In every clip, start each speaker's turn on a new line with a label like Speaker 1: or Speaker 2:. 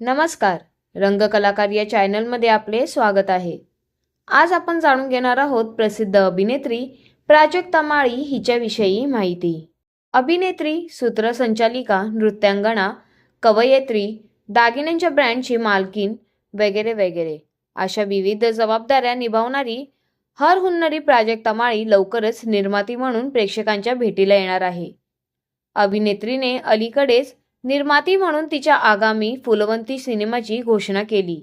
Speaker 1: नमस्कार. रंगकलाकार या चॅनलमध्ये आपले स्वागत आहे. आज आपण जाणून घेणार आहोत प्रसिद्ध अभिनेत्री प्राजक्ता माळी हिच्याविषयी माहिती. अभिनेत्री सूत्रसंचालिका नृत्यांगणा कवयित्री दागिन्यांच्या ब्रँडची मालकीन वगैरे वगैरे अशा विविध जबाबदाऱ्या निभावणारी हर हुन्नरी प्राजक्ता माळी लवकरच निर्माती म्हणून प्रेक्षकांच्या भेटीला येणार आहे. अभिनेत्रीने अलीकडेच निर्माती म्हणून तिच्या आगामी फुलवंती सिनेमाची घोषणा केली.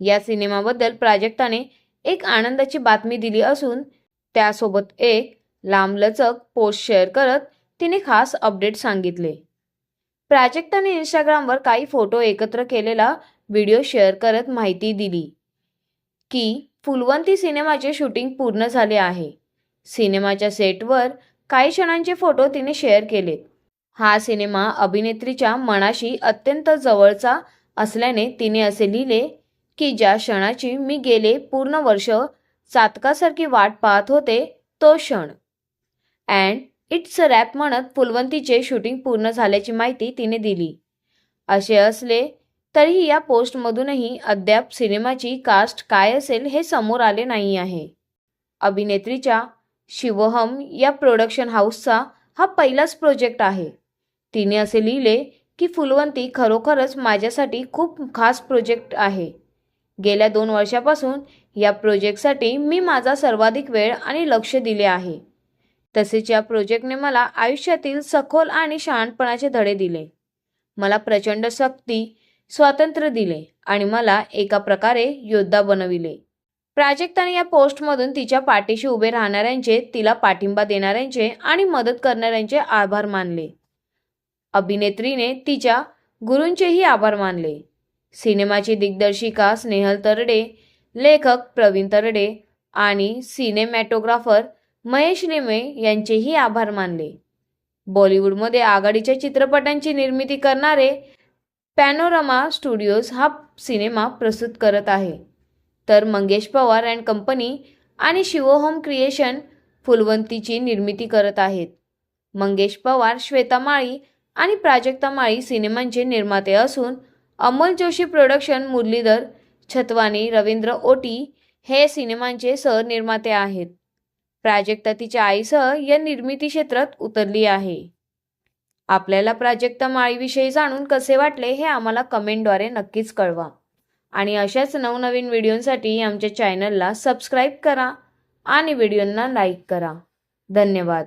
Speaker 1: या सिनेमाबद्दल प्राजक्ताने एक आनंदाची बातमी दिली असून त्यासोबत एक लांबलचक पोस्ट शेअर करत तिने खास अपडेट सांगितले. प्राजक्ताने इंस्टाग्रामवर काही फोटो एकत्र केलेला व्हिडिओ शेअर करत माहिती दिली की फुलवंती सिनेमाचे शूटिंग पूर्ण झाले आहे. सिनेमाच्या सेटवर काही क्षणांचे फोटो तिने शेअर केलेत. हा सिनेमा अभिनेत्रीच्या मनाशी अत्यंत जवळचा असल्याने तिने असे लिहिले की ज्या क्षणाची मी गेले पूर्ण वर्ष चातकासारखी वाट पाहत होते तो क्षण. अँड इट्स अ रॅप म्हणत फुलवंतीचे शूटिंग पूर्ण झाल्याची माहिती तिने दिली. असे असले तरीही या पोस्टमधूनही अद्याप सिनेमाची कास्ट काय असेल हे समोर आले नाही आहे. अभिनेत्रीच्या शिवहम या प्रोडक्शन हाऊसचा हा पहिलाच प्रोजेक्ट आहे. तिने असे लिहिले की फुलवंती खरोखरच माझ्यासाठी खूप खास प्रोजेक्ट आहे. गेल्या दोन वर्षापासून या प्रोजेक्टसाठी मी माझा सर्वाधिक वेळ आणि लक्ष दिले आहे. तसेच या प्रोजेक्टने मला आयुष्यातील सखोल आणि शहाणपणाचे धडे दिले. मला प्रचंड शक्ती स्वातंत्र्य दिले आणि मला एका प्रकारे योद्धा बनविले. प्राजक्ताने या पोस्टमधून तिच्या पाठीशी उभे राहणाऱ्यांचे तिला पाठिंबा देणाऱ्यांचे आणि मदत करणाऱ्यांचे आभार मानले. अभिनेत्रीने तिच्या गुरूंचेही आभार मानले. सिनेमाची दिग्दर्शिका स्नेहल तरडे लेखक प्रवीण तरडे आणि सिनेमॅटोग्राफर महेश नेमे यांचेही आभार मानले. बॉलिवूडमध्ये आघाडीच्या चित्रपटांची निर्मिती करणारे पॅनोरमा स्टुडिओज हा सिनेमा प्रस्तुत करत आहे. तर मंगेश पवार अँड कंपनी आणि शिवहोम क्रिएशन फुलवंतीची निर्मिती करत आहेत. मंगेश पवार श्वेता माळी आणि प्राजक्ता माळी सिनेमांचे निर्माते असून अमोल जोशी प्रोडक्शन मुरलीधर छतवानी रवींद्र ओटी हे सिनेमांचे सहनिर्माते आहेत. प्राजक्ता तिच्या आईसह या निर्मिती क्षेत्रात उतरली आहे. आपल्याला प्राजक्ता माळीविषयी जाणून कसे वाटले हे आम्हाला कमेंटद्वारे नक्कीच कळवा. आणि अशाच नवनवीन व्हिडिओंसाठी आमच्या चॅनलला सबस्क्राईब करा आणि व्हिडिओंना लाईक करा. धन्यवाद.